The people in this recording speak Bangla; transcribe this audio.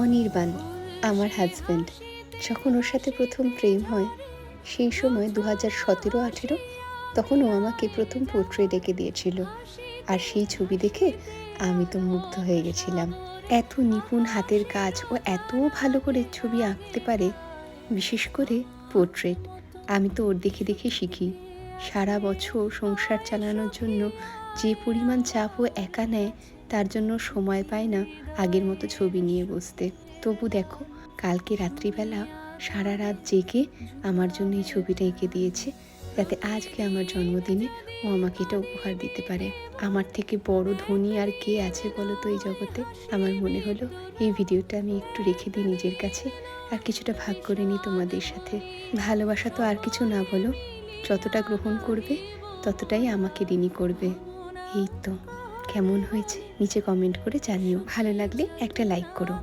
অনির্বাণ, আমার হাজব্যান্ড যখন ওর সাথে প্রথম প্রেম হয়, সেই সময় দু হাজার সতেরো, আঠেরো, তখন ও আমাকে প্রথম পোর্ট্রেট এঁকে দিয়েছিল। আর সেই ছবি দেখে আমি তো মুগ্ধ হয়ে গেছিলাম। এত নিপুণ হাতের কাজ ও এত ভালো করে ছবি আঁকতে পারে, বিশেষ করে পোর্ট্রেট আমি তো ওর দেখে দেখে শিখি। সারা বছর সংসার চালানোর জন্য যে পরিমাণ চাপ ও একা নেয় তার জন্য সময় পায় না আগের মতো ছবি নিয়ে বসতে। তবু দেখো, কালকে রাত্রিবেলা সারা রাত জেগে আমার জন্য এই ছবিটা এঁকে দিয়েছে, যাতে আজকে আমার জন্মদিনে ও আমাকে এটা উপহার দিতে পারে। আমার থেকে বড় ধনী আর কে আছে বলো তো এই জগতে? আমার মনে হলো এই ভিডিওটা আমি একটু রেখে দিই নিজের কাছে, আর কিছুটা ভাগ করে নিই তোমাদের সাথে। ভালোবাসা তো আর কিছু না বলো, যতটা গ্রহণ করবে ততটাই আমাকে ঋণী করবে। এই তো। কেমন হয়েছে নিচে কমেন্ট করে জানিও। ভালো লাগলে একটা লাইক করো।